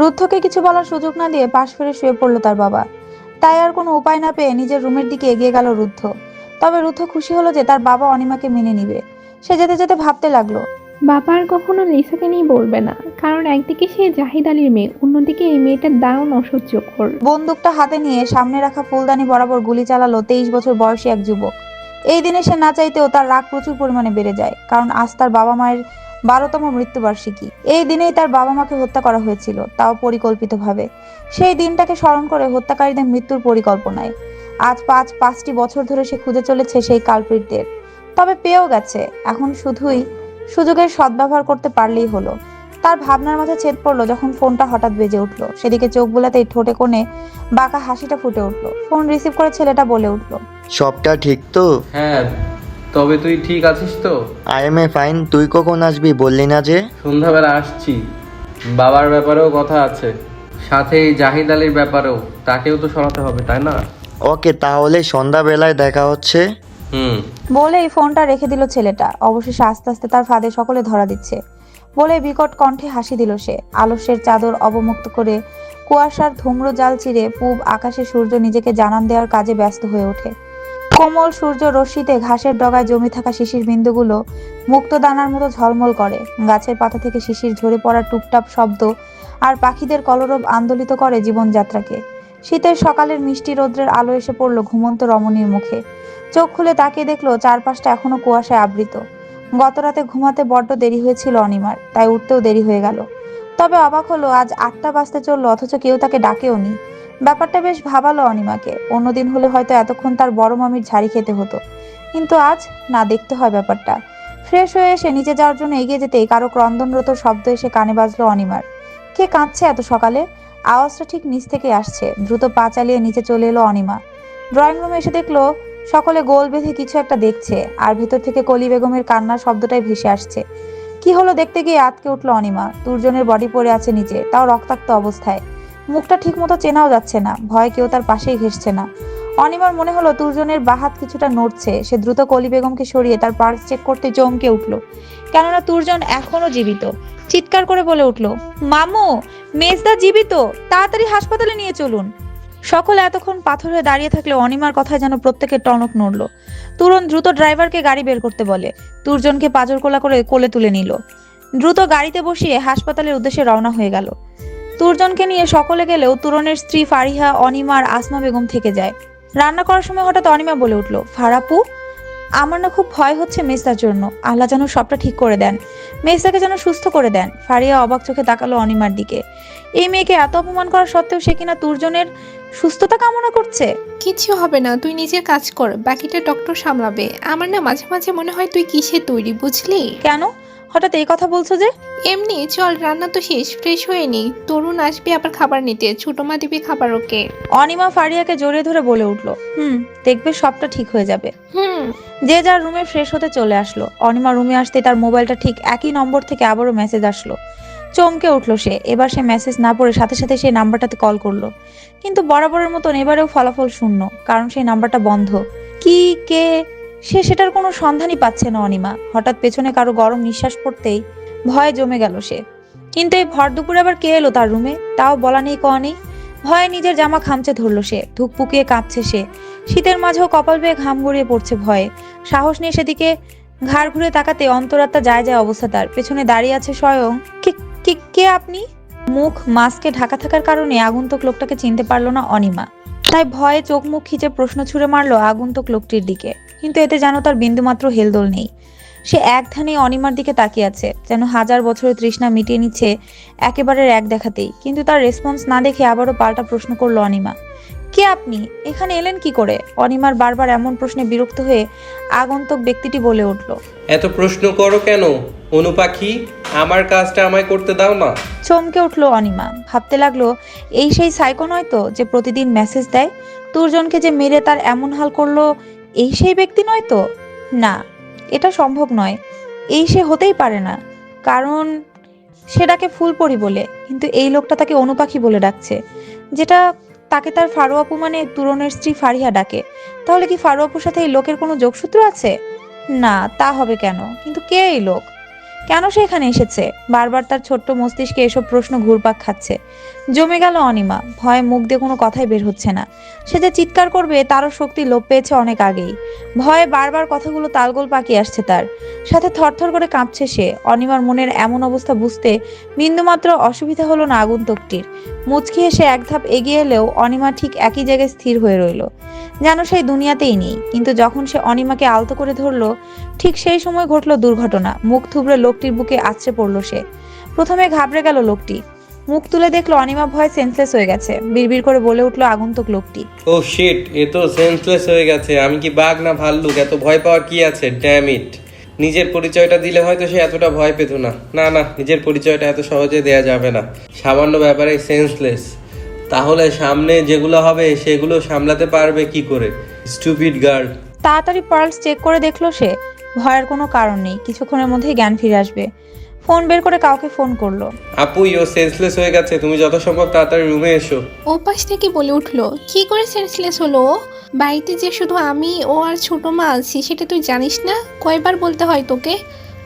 রুদ্ধকে কিছু বলার সুযোগ না দিয়ে পাশ ফিরে শুয়ে পড়ল তার বাবা। তাই আর কোনো উপায় না পেয়ে নিজের রুমের দিকে এগিয়ে গেল রুদ্ধ। তবে রুদ্ধ খুশি হলো যে তার বাবা অনিমাকে মেনে নিবে। সে যেতে যেতে ভাবতে লাগল। বাবা আর কখনো লিসাকে নিয়ে বলবে না কারণ একদিকে সে জাহিদ আলীর মেয়ে অন্যদিকে এই মেয়েটার দারুণ অসহ্যকর বন্দুকটা হাতে নিয়ে সামনে রাখা ফুলদানি বরাবর গুলি চালালো তেইশ বছর বয়সী এক যুবক। এই দিনে সে না চাইতেও তার রাগ প্রচুর পরিমাণে বেড়ে যায় কারণ আজ তার বাবা মায়ের বারোতম মৃত্যুবার্ষিকী। এই দিনেই তার বাবা মাকে হত্যা করা হয়েছিল তাও পরিকল্পিতভাবে। সেই দিনটাকে স্মরণ করে হত্যাকারীদের মৃত্যুর পরিকল্পনায়। আজ পাঁচ পাঁচটি বছর ধরে সে খুঁজে চলেছে সেই কালপ্রিটদের তবে পেয়েও গেছে এখন শুধুই সুযোগের সদ্ব্যবহার করতে পারলেই হলো। তার ভাবনার মাঝে ছেদ পড়ল যখন ফোনটা হঠাৎ বেজে উঠল। সেদিকে চোখ বোলাতেই ঠোঁটে কোণে বাঁকা হাসিটা ফুটে উঠল। ফোন রিসিভ করে ছেলেটা বলে উঠল সবটা ঠিক তো? হ্যাঁ তবে তুই ঠিক আছিস তো? আই এম এ ফাইন তুই কখন আসবি বললি না যে? সন্ধ্যাবেলা আসছি। বাবার ব্যাপারেও কথা আছে। সাথে এই জাহিদ আলীর ব্যাপারেও। তাকেও তো সরাতে হবে তাই না? ওকে তাহলে সন্ধ্যাবেলায় দেখা হচ্ছে। হুম। বলে এই ফোনটা রেখে দিল ছেলেটা। অবশেষে আস্তে আস্তে তার ফাঁদে সকলে ধরা দিচ্ছে। বলে বিকট কণ্ঠে হাসি দিল সে। আলস্যের চাদর অবমুক্ত করে কুয়াশার ধূম্র জাল চিরে পূব আকাশে সূর্য নিজেকে জানান দেওয়ার কাজে ব্যস্ত হয়ে ওঠে। কোমল সূর্য রশ্মিতে ঘাসের ডগায় জমে থাকা শিশির বিন্দুগুলো মুক্ত দানার মতো ঝলমল করে। গাছের পাতা থেকে শিশির ঝরে পড়ার টুপটাপ শব্দ আর পাখিদের কলরব আন্দোলিত করে জীবনযাত্রাকে। শীতের সকালের মিষ্টি রৌদ্রের আলো এসে পড়ল ঘুমন্ত রমণীর মুখে। চোখ খুলে তাকিয়ে দেখল চারপাশটা এখনও কুয়াশায় আবৃত। গতরাতে ঘুমাতে বড্ড দেরি হয়েছিল অনিমার, তাই উঠতেও দেরি হয়ে গেল। তবে অবাক হলো, আজ আটটা বাজতে চলল, অথচ কেউ তাকে ডাকেও নি ব্যাপারটা বেশ ভাবালো অনিমাকে। অন্যদিন হলে হয়তো এতক্ষণ তার বড় মামির ঝাড়ি খেতে হতো। কিন্তু আজ না দেখতে হয় ব্যাপারটা। ফ্রেশ হয়ে এসে নিচে যাওয়ার জন্য এগিয়ে যেতেই কারও ক্রন্দনরত শব্দ এসে কানে বাজলো অনিমার। কে কাঁদছে এত সকালে? আওয়াজটা ঠিক নিচ থেকে আসছে। দ্রুত পা চালিয়ে নিচে চলে এলো অনিমা। ড্রয়িং রুমে এসে দেখল, সকলে গোল বেঁধে কিছু একটা দেখছে, আর ভিতর থেকে কলি বেগমের কান্নার শব্দটাই ভেসে আসছে। কি হলো দেখতে গিয়ে আতকে উঠল অনিমা। তুর্জনের বডি পড়ে আছে নিচে, তাও রক্তাক্ত অবস্থায়। মুখটা ঠিক মতো চেনাও যাচ্ছে না, ভয় কেউ তার পাশেই ঘেসছে না। অনিমার মনে হলো তুর্জনের বাহাত কিছুটা নড়ছে, সে দ্রুত কলি বেগমকে সরিয়ে তার পার্স চেক করতে চমকে উঠল। কেননা তুর্জন এখনও জীবিত। চিৎকার করে বলে উঠল, মামু, মেজদা জীবিত, তাড়াতাড়ি হাসপাতালে নিয়ে চলুন। সকলে এতক্ষণ পাথর হয়ে দাঁড়িয়ে থাকলে অনিমার কথায় যেন প্রত্যেকের টনক নড়ল। তুরন দ্রুত ড্রাইভারকে গাড়ি বের করতে বলে। তুরজনকে পাজর কোলা করে কোলে তুলে নিল। দ্রুত গাড়িতে বসিয়ে হাসপাতালের উদ্দেশ্যে রওনা হয়ে গেল। তুরজনকে নিয়ে সকলে গেলেও তুরনের স্ত্রী ফারিহা, অনিমার, আসমা বেগম থেকে যায়। রান্না করার সময় হঠাৎ অনিমা বলে উঠল, ফারাপু, আমার না খুব ভয় হচ্ছে মেসদার জন্য। আল্লাহ যেন সবটা ঠিক করে দেন। মেসদাকে যেন সুস্থ করে দেন। ফারিয়া অবাক চোখে তাকালো অনিমার দিকে। এই মেয়েকে এত অপমান করা সত্ত্বেও সে কিনা তুরজনের সুস্থতা কামনা করছে? কিছু হবে না তুই নিজের কাজ কর বাকিটা ডক্টর সামলাবে। আমার না মাঝে মাঝে মনে হয় তুই কিসে তৈরি বুঝলি? কেন? হঠাৎ এই কথা বলছো যে? এমনি চল রান্না তো শেষ ফ্রেশ হয়ে নি। তরুণ আসবে আবার খাবার নিতে ছোট মা দিবি খাবার ওকে। অনিমা ফারিয়াকে জড়িয়ে ধরে বলে উঠল হুম দেখবে সবটা ঠিক হয়ে যাবে। হুম। যে যার রুমে ফ্রেশ হতে চলে আসলো অনিমা রুমে আসতে তার মোবাইলটা ঠিক একই নম্বর থেকে আবারও মেসেজ আসলো। চমকে উঠল সে। এবার সে মেসেজ না পড়ে সাথে সাথে সেই নাম্বারটাতে কল করল। কিন্তু বরাবরের মতন এবারেও ফলাফল শূন্য, কারণ সেই নাম্বারটা বন্ধ। কি, কে? সে সেটার কোনো সন্ধানই পাচ্ছে না অনিমা। হঠাৎ পেছনে কারও গরম নিঃশ্বাস পড়তেই ভয়ে জমে গেল সে। কিন্তু এই ভর দুপুরে আবার কে এলো তার রুমে তাও বলা নেই, কওয়া নেই। ভয়ে নিজের জামা খামচে ধরলো সে। ধুক পুকিয়ে কাঁপছে সে। শীতের মাঝেও কপাল বেয়ে ঘাম গড়িয়ে পড়ছে ভয়ে। সাহস নিয়ে সেদিকে ঘাড় ঘুরে তাকাতে অন্তরাত্মা যায় যায় অবস্থা তার। পেছনে দাঁড়িয়ে আছে স্বয়ং কে কে- কে আপনি? মুখ মাস্কে ঢাকা থাকার কারণে আগন্তুক লোকটাকে চিনতে পারল না অনিমা। তাই ভয়ে চোখ মুখ খিচে প্রশ্ন ছুড়ে মারলো আগন্তুক লোকটির দিকে। কিন্তু এতে যেন তার বিন্দুমাত্র হেলদোল নেই। সে এক ধ্যানে অনিমার দিকে তাকিয়ে আছে, যেন হাজার বছরের তৃষ্ণা মিটিয়ে নিচ্ছে একেবারে এক দেখাতেই। কিন্তু তার রেসপন্স না দেখে আবারও পাল্টা প্রশ্ন করল অনিমা। কে আপনি? এখানে এলেন কি করে? অনিমার বারবার এমন প্রশ্নে বিরক্ত হয়ে আগন্তুক ব্যক্তিটি বলে উঠল। এত প্রশ্ন করো কেন? অনুপাখি আমার কাজটা আমায় করতে দাও না। চমকে উঠল অনিমা। ভাবতে লাগল, এই সেই সাইকো নয় তো যে প্রতিদিন মেসেজ দেয়? তুরজনকে যে মেরে তার এমন হাল করল, এই সেই ব্যক্তি নয় তো? না, এটা সম্ভব নয়। এই সে হতেই পারে না। কারণ সেটাকে ফুলপরি বলে, কিন্তু এই লোকটা তাকে অনুপাখি বলে ডাকছে। যেটা তাকে তার ফারুয়াপু মানে তুরনের স্ত্রী ফারিহা ডাকে। তাহলে কি ফারুয়াপুর সাথে এই লোকের কোনো যোগসূত্র আছে? না, তা হবে কেন? কিন্তু কে এই লোক? কেন সে এখানে এসেছে? বারবার তার ছোট্ট মস্তিষ্কে এসব প্রশ্ন ঘুরপাক খাচ্ছে। জমে গেল অনিমা। ভয়ে মুখ দিয়ে কোনো কথাই বের হচ্ছে না। সে যে চিৎকার করবে, তারও শক্তি লোপ পেয়েছে অনেক আগেই। ভয়ে বারবার কথাগুলো তালগোল পাকিয়ে আসছে তার। সাথে থরথর করে কাঁপছে সে। অনিমার মনের এমন অবস্থা বুঝতে বিন্দুমাত্র অসুবিধা হলো না আগন্তুকটির। মুচকি এসে এক ধাপ এগিয়ে এলেও অনিমা ঠিক একই জায়গায় স্থির হয়ে রইল। যেন সেই দুনিয়াতেই নেই, কিন্তু যখন সে অনিমাকে আলতো করে ধরলো, ঠিক সেই সময় ঘটল দুর্ঘটনা। মুখ থুবড়ে লোকটির বুকে আছড়ে পড়ল সে। প্রথমে ঘাবড়ে গেল লোকটি। মুখ তুলে দেখল অনিমা ভয় সেন্সলেস হয়ে গেছে। বিড়বিড় করে বলে উঠল আগন্তুক লোকটি। ও শিট এ তো সেন্সলেস হয়ে গেছে। আমি কি বাঘ না ভাল্লুক? এত ভয় পাওয়ার কি আছে? ড্যাম ইট নিজের পরিচয়টা দিলে হয়তো সে এতটা ভয় পেত না। না না নিজের পরিচয়টা এত সহজে দেয়া যাবে না। সামান্য ব্যাপারে সেন্সলেস তাহলে সামনে যেগুলো হবে সেগুলো সামলাতে পারবে কি করে? স্টুপিড গার্ল তাড়াতাড়ি পার্লস চেক করে দেখল সে। ভয়ের কোনো কারণ নেই কিছুক্ষণের মধ্যেই জ্ঞান ফিরে আসবে। ফোন বের করে কাউকে ফোন করল। আপু ও সেন্সলেস হয়ে গেছে তুমি যত সম্ভব তাড়াতাড়ি রুমে এসো। ও পাশ থেকে বলে উঠল কি করে সেন্সলেস হলো ও? বাড়িতে যে শুধু আমি ও আর ছোট মা আছি সেটা তুই জানিস না? কয়বার বলতে হয় তোকে?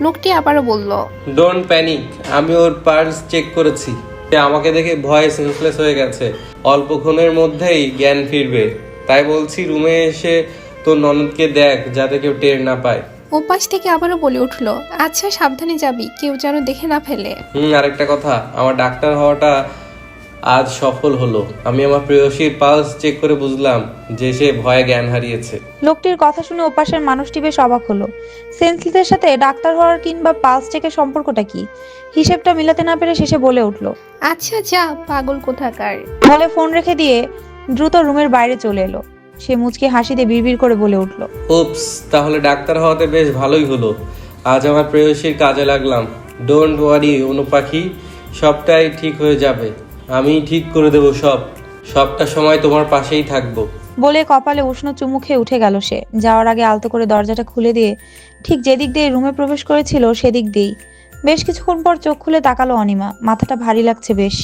লোকটি আবারও বলল ডোন্ট প্যানিক আমি ওর পার্স চেক করেছি। সে আমাকে দেখে ভয়ে সেন্সলেস হয়ে গেছে। অল্পক্ষণের মধ্যেই জ্ঞান ফিরবে। তাই বলছি রুমে এসে তোর ননদকে দেখ যাতে কেউ টের না পায়। ও পাশ থেকে আবারও বলে উঠল আচ্ছা সাবধানে যাবি কেউ যেন দেখে না ফেলে। হুম আরেকটা কথা আমার ডাক্তার হওয়াটা আজ সফল হলো। আমি আমার প্রেয়সীর পালস চেক করে বুঝলাম যে সে ভয়ে জ্ঞান হারিয়েছে। লোকটির কথা শুনে ওপাশের মানুষটি বেশ অবাক হলো। সেন্সলেসের সাথে ডাক্তার হওয়ার কিংবা পালস চেকের সম্পর্কটা কি? হিসেবটা মিলাতে না পেরে শেষে বলে উঠল আচ্ছা যা পাগল কোথাকার। বলে ফোন রেখে দিয়ে দ্রুত রুমের বাইরে চলে এলো। সে মুচকে হাসি দিয়ে বিড়বিড় করে বলে উঠল উপস তাহলে ডাক্তার হওয়াতে বেশ ভালোই হলো। আজ আমার প্রেয়সীর কাজে লাগলাম। ডোন্ট ওয়ারি অনু পাখি সবটাই ঠিক হয়ে যাবে। আমি ঠিক করে দেবো সব। সবটা সময় তোমার পাশেই থাকব। বলে কপালে উষ্ণ চুমু খেয়ে উঠে গেল সে। যাওয়ার আগে আলতো করে দরজাটা খুলে দিয়ে ঠিক যেদিক দিয়ে রুমে প্রবেশ করেছিল সেদিক দিয়েই। বেশ কিছুক্ষণ পর চোখ খুলে তাকালো অনিমা। মাথাটা ভারী লাগছে বেশ।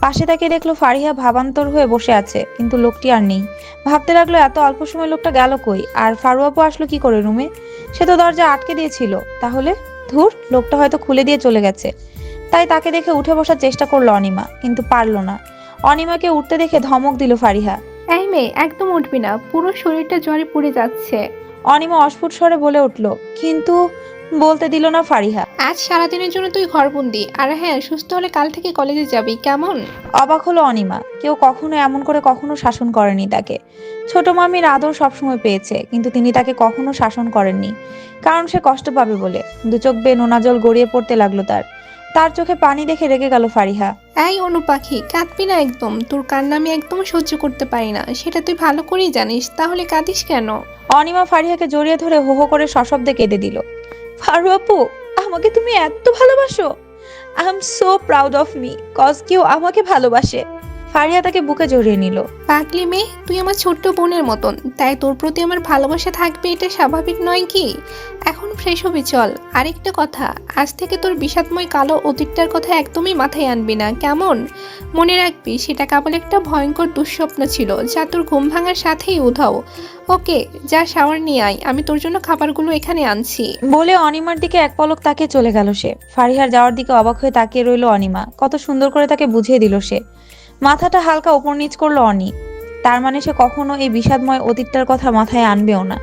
পাশে তাকে দেখল ফারিহা ভাবান্তর হয়ে বসে আছে, কিন্তু লোকটি আর নেই। ভাবতে লাগল, এত অল্প সময় লোকটা গেল কই? আর ফারুয়াপু আসলো কি করে রুমে? সে তো দরজা আটকে দিয়েছিল। তাহলে? ধুর, লোকটা হয়তো খুলে দিয়ে চলে গেছে। তাই তাকে দেখে উঠে বসার চেষ্টা করল অনিমা কিন্তু পারল না। অনিমাকে উঠতে দেখে ধমক দিল ফারিহা। এই মেয়ে একদম উঠবি না পুরো শরীরটা জ্বরে পুড়ে যাচ্ছে। অনিমা অস্ফুট স্বরে বলে উঠল কিন্তু বলতে দিল না ফারিহা। আজ সারাদিনের জন্য তুই ঘরবন্দি। আর হ্যাঁ সুস্থ হলে কাল থেকে কলেজে যাবি কেমন? অবাক হলো অনিমা কেউ কখনো এমন করে কখনো শাসন করেনি তাকে। ছোট মামির আদর সবসময় পেয়েছে কিন্তু তিনি তাকে কখনো শাসন করেননি। কারণ সে কষ্ট পাবে বলে দু চোখ বেয়ে নোনা জল গড়িয়ে পড়তে লাগল তার। তার চোখে পানি দেখে রেগে গেল ফারিহা। এই অনু পাখি কাঁদবি না একদম। তোর কান্না আমি একদম সহ্য করতে পারি না। সেটা তুই ভালো করেই জানিস। তাহলে কাঁদিস কেন? অনিমা ফারিহাকে জড়িয়ে ধরে হো হো করে সশব্দে কেঁদে দিল। ফারু আপু আমাকে তুমি এত ভালোবাসো? I am so proud of me cause কেউ আমাকে ভালোবাসে। ফারিহা তাকে বুকে জড়িয়ে নিল। পাগলি মেয়ে তুই আমার ছোট্ট বোনের মতন। তাই তোর প্রতি আমার ভালোবাসা থাকবে এটা স্বাভাবিক নয় কি? এখন ফ্রেশ হবি চল। আরেকটা কথা আজ থেকে তোর বিষাদময় কালো অতীতটার কথা একদমই মাথায় আনবি না কেমন? মনে রাখবি সেটা কেবল একটা ভয়ঙ্কর দুঃস্বপ্ন ছিল যা তোর ঘুম ভাঙার সাথেই উধাও। ওকে যা শাওয়ার নিয়ে আয় আমি তোর জন্য খাবারগুলো এখানে আনছি। বলে অনিমার দিকে এক পলক তাকে চলে গেল সে। ফারিহার যাওয়ার দিকে অবাক হয়ে তাকিয়ে রইল অনিমা। কত সুন্দর করে তাকে বুঝিয়ে দিল সে। মাথাটা হালকা ওপর নিচ করল অনি তার মানে সে কখনো এই বিষাদময় অতীতটার কথা মাথায় আনবেও না।